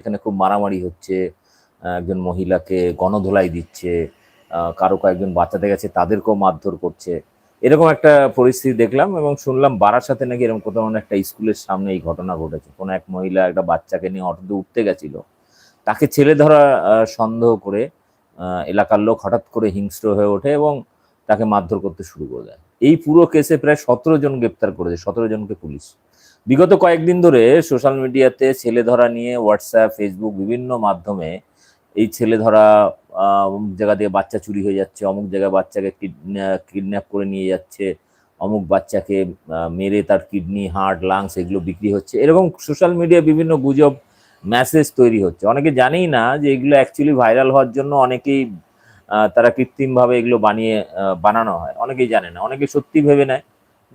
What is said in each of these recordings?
এখানে খুব মারামারি হচ্ছে, একজন মহিলাকে গণধোলাই দিচ্ছে কারও কয়েকজন বাচ্চাদের গেছে তাদেরকেও মারধর করছে। এরকম একটা পরিস্থিতি দেখলাম এবং শুনলাম বারাসাতে নাকি এরকম কোথাও একটা স্কুলের সামনে এই ঘটনা ঘটেছে। কোনো এক মহিলা একটা বাচ্চাকে নিয়ে অটোতে উঠতে গেছিল। তাকে ছেলে ধরা সন্দেহ করে এলাকার লোক হঠাৎ করে হিংস্র হয়ে ওঠে এবং তাকে মারধর করতে শুরু করে দেয়। এই পুরো কেসে প্রায় সতেরো জন গ্রেপ্তার করেছে, সতেরো জনকে পুলিশ। বিগত কয়েকদিন ধরে সোশ্যাল মিডিয়াতে ছেলে ধরা নিয়ে হোয়াটসঅ্যাপ, ফেসবুক বিভিন্ন মাধ্যমে এই ছেলে ধরা অমুক জায়গা দিয়ে বাচ্চা চুরি হয়ে যাচ্ছে, অমুক জায়গায় বাচ্চাকে কিডন্যাপ করে নিয়ে যাচ্ছে, অমুক বাচ্চাকে মেরে তার কিডনি, হার্ট, লাংস এগুলো বিক্রি হচ্ছে। এরকম সোশ্যাল মিডিয়া বিভিন্ন গুজব, মেসেজ তৈরি হচ্ছে। অনেকে জানেই না যে এগুলো অ্যাকচুয়ালি ভাইরাল হওয়ার জন্য অনেকেই তারা কৃত্রিমভাবে এগুলো বানিয়ে বানানো হয়। অনেকেই জানে না, অনেকে সত্যি ভেবে নেয়।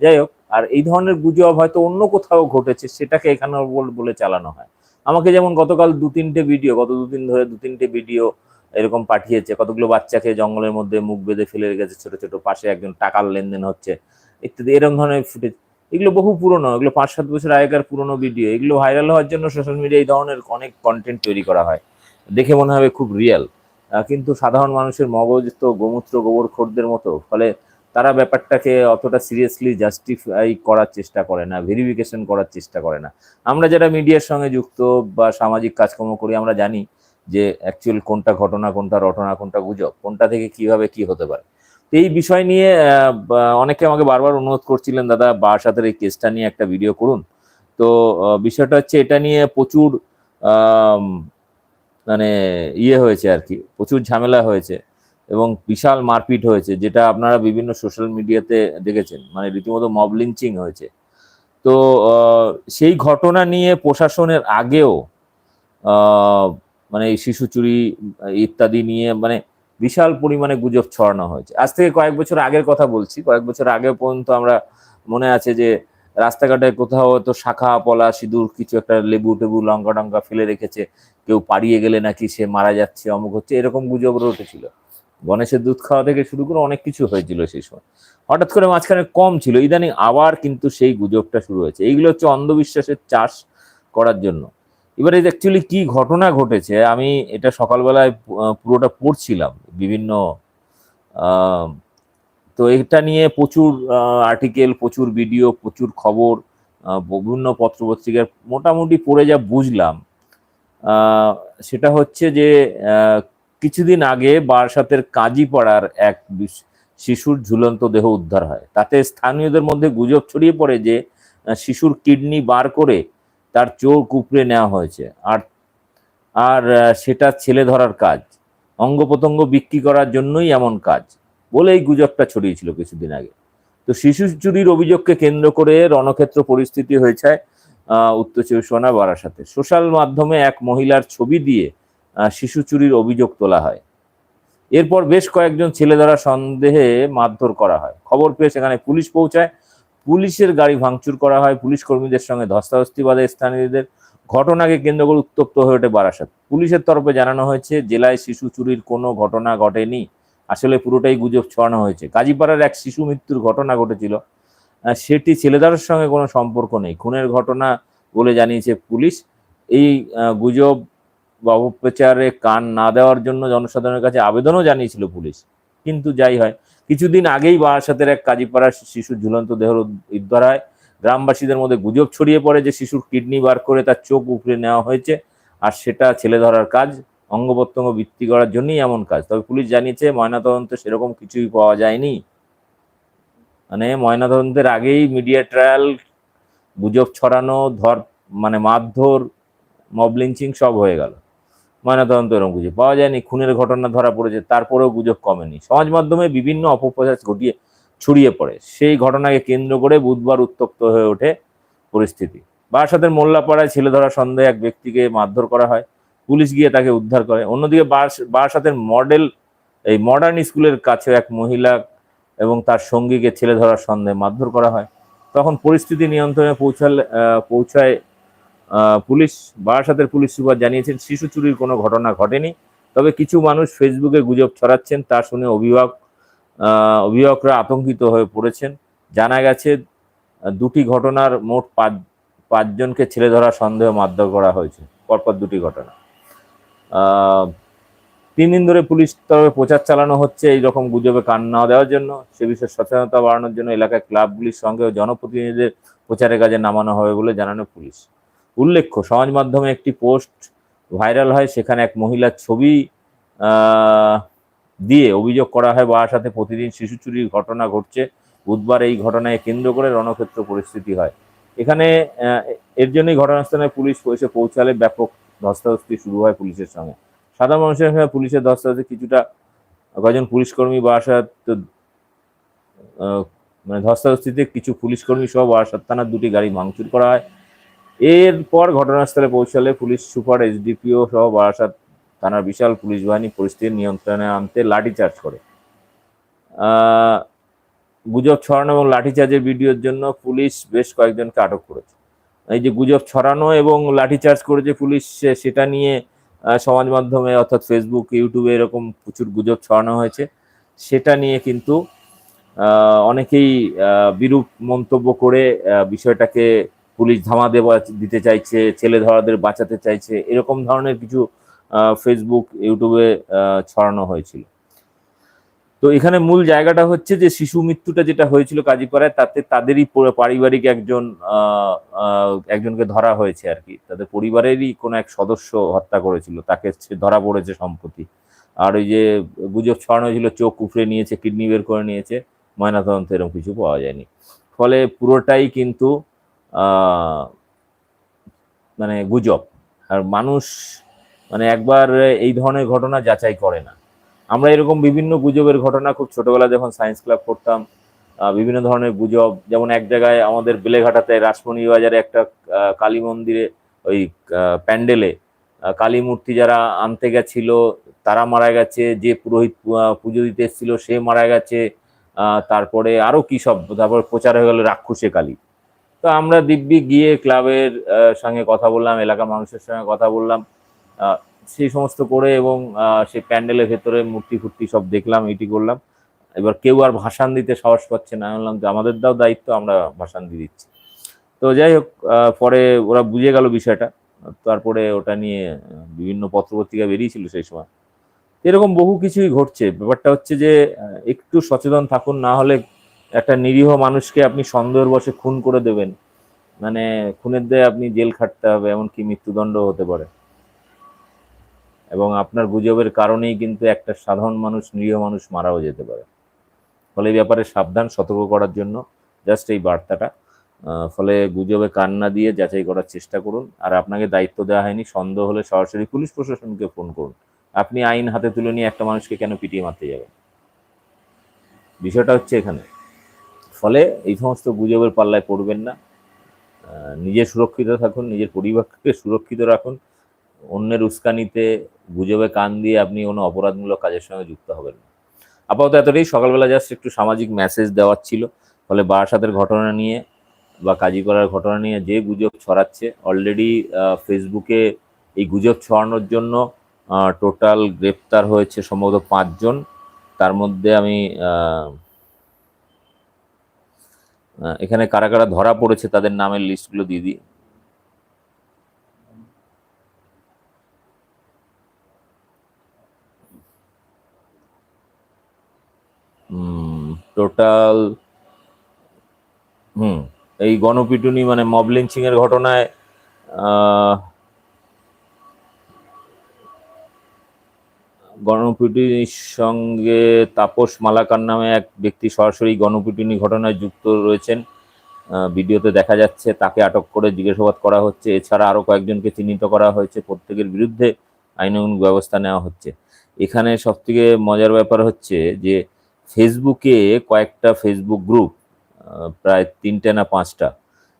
যাই হোক, আর এই ধরনের গুজব হয়তো অন্য কোথাও ঘটেছে, সেটাকে এখানে বল- চালানো হয়। আমাকে যেমন গতকাল দু তিনটে ভিডিও, গত দুদিন ধরে দু তিনটে ভিডিও এরকম পাঠিয়েছে, কতগুলো বাচ্চাকে জঙ্গলের মধ্যে মুখ বেঁধে ফেলে রেখেছে, ছোট ছোট, পাশে একজন টাকার লেনদেন হচ্ছে, ইত্যাদি এরকম ধরনের ফুটেজ। এগুলো বহু পুরনো, এগুলো পাঁচ সাত বছর আগেকার পুরনো ভিডিও। এগুলো ভাইরাল হওয়ার জন্য সোশ্যাল মিডিয়া এই ধরনের অনেক কন্টেন্ট তৈরি করা হয়। দেখে মনে হবে খুব রিয়েল কিন্তু সাধারণ মানুষের মগজ তো গোমূত্র গোবর খোরদের মতো। ফলে তারা ব্যাপারটাকে অতটা সিরিয়াসলি জাস্টিফাই করার চেষ্টা করে না ভেরিফিকেশন করার চেষ্টা করে না। আমরা যারা মিডিয়ার সঙ্গে যুক্ত বা সামাজিক কাজকর্ম করি, আমরা জানি যে অ্যাকচুয়াল কোনটা ঘটনা, কোনটা রটনা, কোনটা গুজব, কোনটা থেকে কীভাবে কি হতে পারে। তো এই বিষয় নিয়ে অনেকে আমাকে বারবার অনুরোধ করছিলেন, দাদা বারাসাতের এই কেসটা নিয়ে একটা ভিডিও করুন। তো বিষয়টা হচ্ছে এটা নিয়ে প্রচুর মানে ইয়ে হয়েছে আর কি, প্রচুর ঝামেলা হয়েছে এবং বিশাল মারপিট হয়েছে, যেটা আপনারা বিভিন্ন সোশ্যাল মিডিয়াতে দেখেছেন মানে রীতিমতো মব লিঞ্চিং হয়েছে। তো সেই ঘটনা নিয়ে প্রশাসনের আগেও মানে শিশু চুরি, ইত্যাদি নিয়ে মানে বিশাল পরিমাণে গুজব ছড়ানো হয়েছে। আজ থেকে কয়েক বছর আগের কথা বলছি, কয়েক বছর আগে পর্যন্ত আমরা মনে আছে যে রাস্তাঘাটে কোথাও তো শাখা, পলা, সিঁদুর, কিছু একটা লেবু টেবু, লঙ্কা টঙ্কা ফেলে রেখেছে, কেউ পাড়িয়ে গেলে নাকি সে মারা যাচ্ছে, অমুক হচ্ছে, এরকম গুজব উঠেছিল। গণেশের দুধ খাওয়া থেকে শুরু করে অনেক কিছু হয়েছিল সেই সময়। হঠাৎ করে মাঝখানে কম ছিল, ইদানিং আবার কিন্তু সেই গুজবটা শুরু হয়েছে। এইগুলো হচ্ছে অন্ধবিশ্বাসের চাষ করার জন্য। এবারে অ্যাকচুয়ালি কি ঘটনা ঘটেছে, আমি এটা সকালবেলায় পুরোটা পড়ছিলাম বিভিন্ন তো এটা নিয়ে প্রচুর আর্টিকেল প্রচুর ভিডিও প্রচুর খবর বিভিন্ন পত্রপত্রিকার মোটামুটি পড়ে যা বুঝলাম। সেটা হচ্ছে যে কিছুদিন আগে বারাসাতের কাজীপাড়ার এক শিশুর ঝুলন্ত দেহ উদ্ধার হয়। তাতে স্থানীয়দের মধ্যে গুজব ছড়িয়ে পড়ে যে শিশুর কিডনি বার করে তার চোখ কুপড়ে নেওয়া হয়েছে। আর আর সেটা ছেলে ধরার কাজ। অঙ্গ বিক্রি করার জন্যই এমন কাজ। বলে এই গুজবটা ছড়িয়েছিল কিছুদিন আগে। তো শিশু চুরির অভিযোগকে কেন্দ্র করে রণক্ষেত্র পরিস্থিতি হয়েছে উত্তর চব্বিশ পরগনা বারাসাতে। সোশ্যাল মাধ্যমে এক মহিলার ছবি দিয়ে শিশু চুরির অভিযোগ তোলা হয়। এরপর বেশ কয়েকজন ছেলে ধরা সন্দেহে মারধর করা হয়। খবর পেয়ে সেখানে পুলিশ পৌঁছায়। পুলিশের গাড়ি ভাঙচুর করা হয়। পুলিশ কর্মীদের সঙ্গে ধস্তাধস্তি বাদে স্থানীয়দের। ঘটনাকে কেন্দ্র করে উত্তপ্ত হয়ে ওঠে বারাসাত। পুলিশের তরফে জানানো হয়েছে, জেলায় শিশু চুরির কোনো ঘটনা ঘটেনি। আসলে পুরোটাই গুজব ছড়ানো হয়েছে। কাজীপাড়ার এক শিশু মৃত্যুর ঘটনা ঘটেছিল। সেটি ছেলেদারের সঙ্গে কোনো সম্পর্ক নেই। খুনের ঘটনা বলে জানিয়েছে পুলিশ। এই গুজব বা অপপ্রচারে কান না দেওয়ার জন্য জনসাধারণের কাছে আবেদনও জানিয়েছিল পুলিশ। কিন্তু যাই হয়, কিছুদিন আগেই বারাসাতের এক কাজীপাড়ার শিশুর ঝুলন্ত দেহ উদ্ধার হয়। গ্রামবাসীদের মধ্যে গুজব ছড়িয়ে পড়ে যে শিশুর কিডনি বার করে তার চোখ উপড়ে নেওয়া হয়েছে। আর সেটা ছেলে ধরার কাজ। অঙ্গ প্রত্যঙ্গ বৃত্তি করার জন্যই এমন কাজ। তবে পুলিশ জানিয়েছে, ময়নাতদন্ত সেরকম কিছুই পাওয়া যায়নি। মানে ময়নাতদন্তের আগেই মিডিয়া ট্রায়াল, গুজব ছড়ানো, ধর মানে মারধর, মব লিঞ্চিং সব হয়ে গেল। ময়নাতদন্ত এরকম কিছু পাওয়া যায়নি, খুনের ঘটনা ধরা পড়েছে, তারপরেও গুজব কমেনি। সমাজ মাধ্যমে বিভিন্ন অপপ্রচার ঘটিয়ে ছড়িয়ে পড়ে। সেই ঘটনাকে কেন্দ্র করে বুধবার উত্তপ্ত হয়ে ওঠে পরিস্থিতি। বারাসাতের মোল্লাপাড়ায় ছেলে ধরা সন্দেহে এক ব্যক্তিকে মারধর করা হয়। পুলিশ গিয়ে তাকে উদ্ধার করে। অন্যদিকে বারাস- বারাসাতের মডেল, এই মডার্ন স্কুলের কাছে এক মহিলা এবং তার সঙ্গীকে ছেলে ধরার সন্দেহে মারধর করা হয়। তখন পরিস্থিতি নিয়ন্ত্রণে পৌঁছালে পৌঁছায় পুলিশ, বারাসাতের পুলিশ সুপার জানিয়েছেন, শিশু চুরির কোনো ঘটনা ঘটেনি। তবে কিছু মানুষ ফেসবুকে গুজব ছড়াচ্ছেন, তা শুনে অভিভাবক অভিভাবকরা আতঙ্কিত হয়ে পড়েছেন। জানা গেছে, দুটি ঘটনার মোট পাঁচ, পাঁচজনকে ছেলে ধরার সন্দেহে মারধর করা হয়েছে। পরপর দুটি ঘটনা। তিন দিন ধরে পুলিশ তরফে প্রচার চালানো হচ্ছে, এই রকম গুজবে কান না দেওয়ার জন্য। সে বিষয়ে সচেতনতা বাড়ানোর জন্য এলাকায় ক্লাবগুলির সঙ্গে জনপ্রতিনিধিদের প্রচারের কাজে নামানো হবে বলে জানানো পুলিশ। উল্লেখ্য, সমাজ মাধ্যমে একটি পোস্ট ভাইরাল হয়, সেখানে এক মহিলার ছবি দিয়ে অভিযোগ করা হয় বারাসাতে প্রতিদিন শিশু চুরির ঘটনা ঘটছে। বুধবার এই ঘটনায় কেন্দ্র করে রণক্ষেত্র পরিস্থিতি হয়। এখানে এর জন্যই ঘটনাস্থলে পুলিশ পৌঁছালে ব্যাপক ধস্তাধস্তি শুরু হয় পুলিশের সঙ্গে সাধারণ মানুষের সঙ্গে পুলিশের ধস্তাধস্তি কিছুটা, কয়েকজন পুলিশ কর্মী বারাসাত মানে ধস্তাধস্তিতে কিছু পুলিশ কর্মী সহ বারাসাত থানার দুটি গাড়ি ভাঙচুর করা হয়। এরপর ঘটনাস্থলে পৌঁছালে পুলিশ সুপার এসডিপিও সহ বারাসাত থানার বিশাল পুলিশ বাহিনী পরিস্থিতি নিয়ন্ত্রণে আনতে লাঠিচার্জ করে। গুজব ছড়ানো এবং লাঠিচার্জের ভিডিওর জন্য পুলিশ বেশ কয়েকজনকে আটক করেছে। এই যে গুজব ছড়ানো এবং লাঠিচার্জ করেছে পুলিশ সেটা নিয়ে সমাজ মাধ্যমে অর্থাৎ ফেসবুক ইউটিউবে এরকম প্রচুর গুজব ছড়ানো হয়েছে। সেটা নিয়ে কিন্তু অনেকেই বিরূপ মন্তব্য করে বিষয়টাকে পুলিশ ধামা দেওয়া দিতে চাইছে, ছেলে ধরাদের বাঁচাতে চাইছে, এরকম ধরনের কিছু ফেসবুক ইউটিউবে ছড়ানো হয়েছিল। তো এখানে মূল জায়গাটা হচ্ছে যে শিশু মৃত্যুটা যেটা হয়েছিল কাজীপাড়ায়, তাতে তাদেরই পারিবারিক একজন একজনকে ধরা হয়েছে আর কি। তাদের পরিবারেরই কোনো এক সদস্য হত্যা করেছিল, তাকে ধরা পড়েছে সম্প্রতি। আর ওই যে গুজব ছড়ানো হয়েছিল, চোখ উপড়ে নিয়েছে, কিডনি বের করে নিয়েছে, ময়নাতদন্ত এরকম কিছু পাওয়া যায়নি। ফলে পুরোটাই কিন্তু মানে গুজব। আর মানুষ মানে একবার এই ধরনের ঘটনা যাচাই করে না। আমরা এরকম বিভিন্ন গুজবের ঘটনা, খুব ছোটবেলা যখন সায়েন্স ক্লাব করতাম বিভিন্ন ধরনের গুজব, যেমন এক জায়গায় আমাদের বেলেঘাটাতে রাসমণি বাজারে একটা কালী মন্দিরে, ওই প্যান্ডেলে কালী মূর্তি যারা আনতে গেছিল, তারা মারা গেছে, যে পুরোহিত পুজো দিতে এসেছিল, সে মারা গেছে তারপরে আরও কি সব, তারপর প্রচার হয়ে গেল রাক্ষসে কালী। তো আমরা দিব্যি গিয়ে ক্লাবের সঙ্গে কথা বললাম, এলাকার মানুষের সঙ্গে কথা বললাম সেই সমস্ত করে এবং সেই প্যান্ডেলের ভেতরে মূর্তি ফুর্তি সব দেখলাম এটি করলাম। এবার কেউ আর ভাষান দিতে সাহস পাচ্ছে না। বললাম যে আমাদের দাও দায়িত্ব, আমরা ভাষান দিয়ে দিচ্ছি। তো যাই হোক পরে ওরা বুঝে গেল বিষয়টা। তারপরে ওটা নিয়ে বিভিন্ন পত্রপত্রিকা বেরিয়েছিল সেই সময়। এরকম বহু কিছুই ঘটছে। ব্যাপারটা হচ্ছে যে একটু সচেতন থাকুন, না হলে একটা নিরীহ মানুষকে আপনি সন্দেহের বসে খুন করে দেবেন। মানে খুনের দেয় আপনি জেল খাটতে হবে, এমনকি মৃত্যুদণ্ড হতে পারে। এবং আপনার গুজবের কারণেই কিন্তু একটা সাধারণ মানুষ, নিরীহ মানুষ মারাও যেতে পারে। ফলে এই ব্যাপারে সাবধান, সতর্ক করার জন্য জাস্ট এই বার্তাটা। ফলে গুজবে কান না দিয়ে যাচাই করার চেষ্টা করুন। আর আপনাকে দায়িত্ব দেওয়া হয়নি, সন্দেহ হলে সরাসরি পুলিশ প্রশাসনকে ফোন করুন। আপনি আইন হাতে তুলে নিয়ে একটা মানুষকে কেন পিটিয়ে মারতে যাবেন? বিষয়টা হচ্ছে এখানে। ফলে এই সমস্ত গুজবের পাল্লায় পড়বেন না। নিজে সুরক্ষিত থাকুন, নিজের পরিবারকে সুরক্ষিত রাখুন। অন্যের উস্কানিতে গুজবে কান দিয়ে আপনি কোনো অপরাধমূলক কাজের সঙ্গে যুক্ত হবেন না। আপাতত এতটাই। সকালবেলা জাস্ট একটু সামাজিক মেসেজ দেওয়ার ছিল। ফলে বারাসাতের ঘটনা নিয়ে বা কাজী করার ঘটনা নিয়ে যে গুজব ছড়াচ্ছে অলরেডি ফেসবুকে এই গুজব ছড়ানোর জন্য টোটাল গ্রেপ্তার হয়েছে সম্ভবত পাঁচজন। তার মধ্যে আমি এখানে কারা কারা ধরা পড়েছে তাদের নামের লিস্টগুলো দিয়ে দিই। টোটাল হুম, এই গণপিটুনি মানে মব এর ঘটনায় গণপিটুনির সঙ্গে তাপস মালাকার নামে এক ব্যক্তি সরাসরি গণপিটুনি ঘটনায় যুক্ত রয়েছেন। ভিডিওতে দেখা যাচ্ছে তাকে আটক করে জিজ্ঞাসাবাদ করা হচ্ছে। এছাড়া আরও কয়েকজনকে চিহ্নিত করা হয়েছে। প্রত্যেকের বিরুদ্ধে আইনানুগ ব্যবস্থা নেওয়া হচ্ছে। এখানে সব থেকে মজার ব্যাপার হচ্ছে যে ফেসবুকে কয়েকটা ফেসবুক গ্রুপ প্রায় তিনটে না পাঁচটা,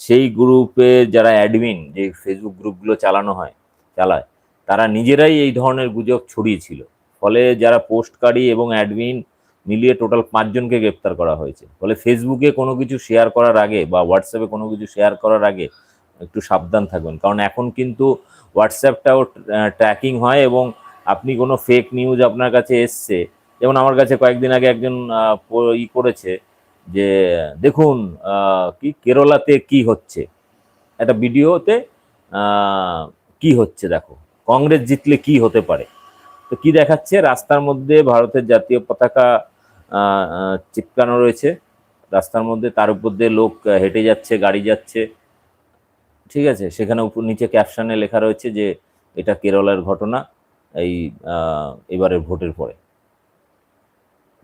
সেই গ্রুপে যারা অ্যাডমিন, যে ফেসবুক গ্রুপগুলো চালানো হয়, চালায়, তারা নিজেরাই এই ধরনের গুজব ছড়িয়েছিল। ফলে যারা পোস্টকারী এবং অ্যাডমিন মিলিয়ে টোটাল পাঁচজনকে গ্রেপ্তার করা হয়েছে। ফলে ফেসবুকে কোনো কিছু শেয়ার করার আগে বা হোয়াটসঅ্যাপে কোনো কিছু শেয়ার করার আগে একটু সাবধান থাকবেন কারণ এখন কিন্তু হোয়াটসঅ্যাপটাও ট্র্যাকিং হয় এবং আপনি কোনো ফেক নিউজ আপনার কাছে এসছে যেমন আমার কাছে কয়েকদিন আগে একজন ই করেছে যে, দেখুন কি কেরলাতে কি হচ্ছে? একটা ভিডিওতে কি হচ্ছে দেখো? কংগ্রেস জিতলে কি হতে পারে? তো কি দেখাচ্ছে? রাস্তার মধ্যে ভারতের জাতীয় পতাকা চিপকানো রয়েছে। রাস্তার মধ্যে তার উপর দিয়ে লোক হেঁটে যাচ্ছে, গাড়ি যাচ্ছে। ঠিক আছে? সেখানে উপর নিচে ক্যাপশনে লেখা রয়েছে যে, এটা কেরলের ঘটনা। এই এবারের ভোটের পরে।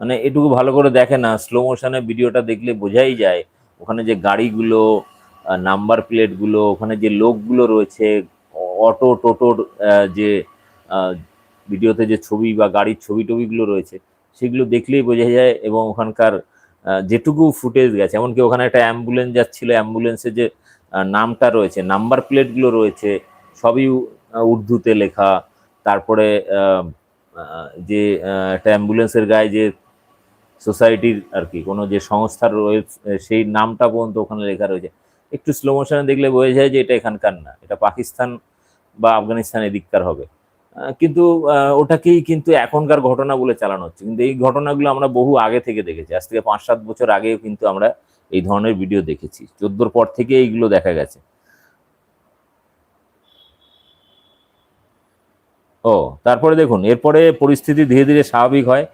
মানে এটুকু ভালো করে দেখে না স্লো মোশনে ভিডিওটা দেখলে বোঝাই যায়। ওখানে যে গাড়িগুলো নাম্বার প্লেটগুলো ওখানে যে লোকগুলো রয়েছে, অটো টোটোর যে ভিডিওতে যে ছবি বা গাড়ির ছবি টবিগুলো রয়েছে, সেগুলো দেখলেই বোঝা যায় এবং ওখানকার যেটুকু ফুটেজ গেছে। এমনকি ওখানে একটা অ্যাম্বুলেন্স যাচ্ছিল অ্যাম্বুলেন্সের যে নামটা রয়েছে নাম্বার প্লেটগুলো রয়েছে, সবই উর্দুতে লেখা। তারপরে যে একটা অ্যাম্বুলেন্সের গায়ে যে সোসাইটির আর কি, কোনো যে সংস্থার রয়েছে সেই নামটা পর্যন্ত ওখানে লেখা রয়েছে। একটু স্লো মোশনে দেখলে বোঝা যায় যে এটা এখানকার না, এটা পাকিস্তান বা আফগানিস্তান এদিককার হবে। কিন্তু ওটাকেই কিন্তু এখনকার ঘটনা বলে চালানো হচ্ছে। কিন্তু এই ঘটনাগুলো আমরা বহু আগে থেকে দেখেছি। আজ থেকে পাঁচ সাত বছর আগেও কিন্তু আমরা এই ধরনের ভিডিও দেখেছি। চোদ্দোর পর থেকে এইগুলো দেখা গেছে। ও, তারপরে দেখুন, এরপরে পরিস্থিতি ধীরে ধীরে স্বাভাবিক হয়।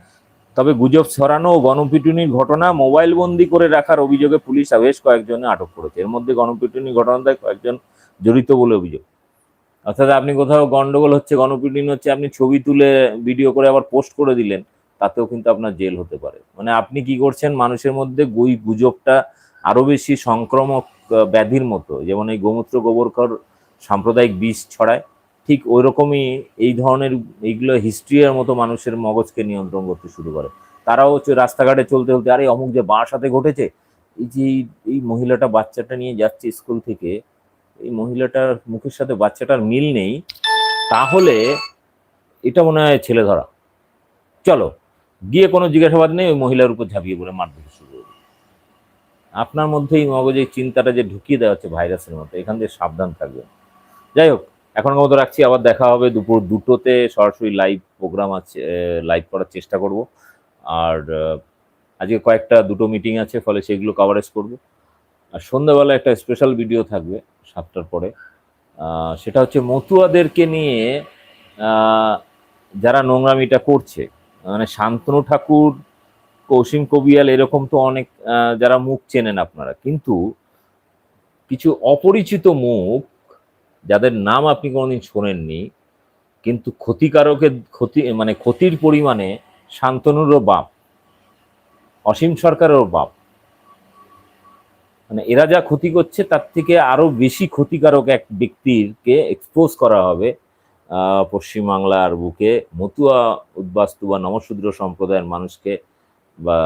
তবে গুজব ছড়ানো ও গণপিটুনির ঘটনা মোবাইল বন্দি করে রাখার অভিযোগে পুলিশ বেশ কয়েকজনে আটক করেছে। এর মধ্যে গণপিটুনি ঘটনায় কয়েকজন জড়িত বলে অভিযোগ। অর্থাৎ আপনি কোথাও গন্ডগোল হচ্ছে, গণপিটুনি হচ্ছে, আপনি ছবি তুলে ভিডিও করে আবার পোস্ট করে দিলেন, তাতেও কিন্তু আপনার জেল হতে পারে। মানে আপনি কি করছেন? মানুষের মধ্যে গুই গুজবটা আরও বেশি সংক্রমক ব্যাধির মতো। যেমন এই গোমূত্র গোবরকর সাম্প্রদায়িক বিষ ছড়ায়। ঠিক ওই রকমই এই ধরনের এইগুলো হিস্ট্রিয়ার মতো মানুষের মগজকে নিয়ন্ত্রণ করতে শুরু করে। তারাও হচ্ছে রাস্তাঘাটে চলতে চলতে, আরে অমুক যে বাঁ সাথে ঘটেছে, এই যে এই- এই মহিলাটা বাচ্চাটা নিয়ে যাচ্ছে স্কুল থেকে, এই মহিলাটার মুখের সাথে বাচ্চাটার মিল নেই, তাহলে এটা মনে হয় ছেলে ধরা। চলো, গিয়ে কোনো জিজ্ঞাসাবাদ নেই, ওই মহিলার উপর ঝাঁপিয়ে পড়ে মারধর শুরু করবে আপনার মধ্যে এই মগজে চিন্তাটা যে ঢুকিয়ে দেওয়া হচ্ছে ভাইরাসের মতো এখান থেকে সাবধান থাকবেন। যাই হোক এখনকার মতো রাখছি, আবার দেখা হবে দুপুর দুটোতে, সরাসরি লাইভ প্রোগ্রাম আছে লাইভ করার চেষ্টা করব। আর আজকে কয়েকটা দুটো মিটিং আছে, ফলে সেগুলো কভারেজ করব। আর সন্ধ্যাবেলা একটা স্পেশাল ভিডিও থাকবে, সাতটার পরে। সেটা হচ্ছে মতুয়াদেরকে নিয়ে যারা নোংরামিটা করছে মানে শান্তনু ঠাকুর, কৌশিম কবিয়াল, এরকম তো অনেক যারা মুখ চেনেন আপনারা। কিন্তু কিছু অপরিচিত মুখ যাদের নাম আপনি কোনোদিন শোনেননি, কিন্তু ক্ষতিকারকের ক্ষতি মানে ক্ষতির পরিমাণে শান্তনুরও বাপ, অসীম সরকারেরও বাপ। মানে এরা যা ক্ষতি করছে, তার থেকে আরও বেশি ক্ষতিকারক এক ব্যক্তিকে এক্সপোজ করা হবে পশ্চিমবাংলার বুকে মতুয়া উদ্বাস্তু বা নমশূদ্র সম্প্রদায়ের মানুষকে বা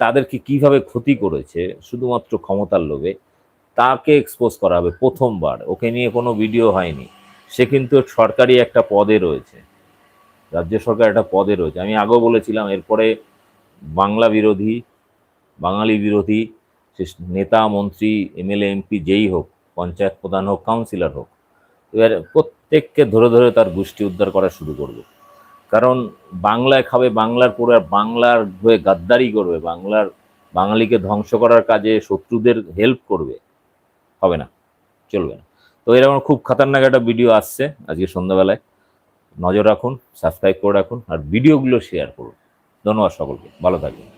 তাদেরকে কীভাবে ক্ষতি করেছে, শুধুমাত্র ক্ষমতার লোভে। তাকে এক্সপোজ করা হবে প্রথমবার। ওকে নিয়ে কোনো ভিডিও হয়নি। সে কিন্তু সরকারি একটা পদে রয়েছে। রাজ্য সরকার একটা পদে রয়েছে। আমি আগেও বলেছিলাম, এরপরে বাংলা বিরোধী, বাঙালি বিরোধী, সে নেতা, মন্ত্রী, এমএলএ, এমপি যেই হোক, পঞ্চায়েত প্রধান হোক, কাউন্সিলর হোক, এবার প্রত্যেককে ধরে ধরে তার গোষ্ঠী উদ্ধার করা শুরু করবে। কারণ বাংলায় খাবে, বাংলার পরে আর বাংলার হয়ে গাদ্দারি করবে, বাংলার বাঙালিকে ধ্বংস করার কাজে শত্রুদের হেল্প করবে। হবে না, চলবে না। তো এরকম খুব খাতারনাক একটা ভিডিও আসছে আজকে সন্ধ্যাবেলায়। নজর রাখুন সাবস্ক্রাইব করে রাখুন, আর ভিডিওগুলো শেয়ার করুন। ধন্যবাদ সকলকে, ভালো থাকবেন।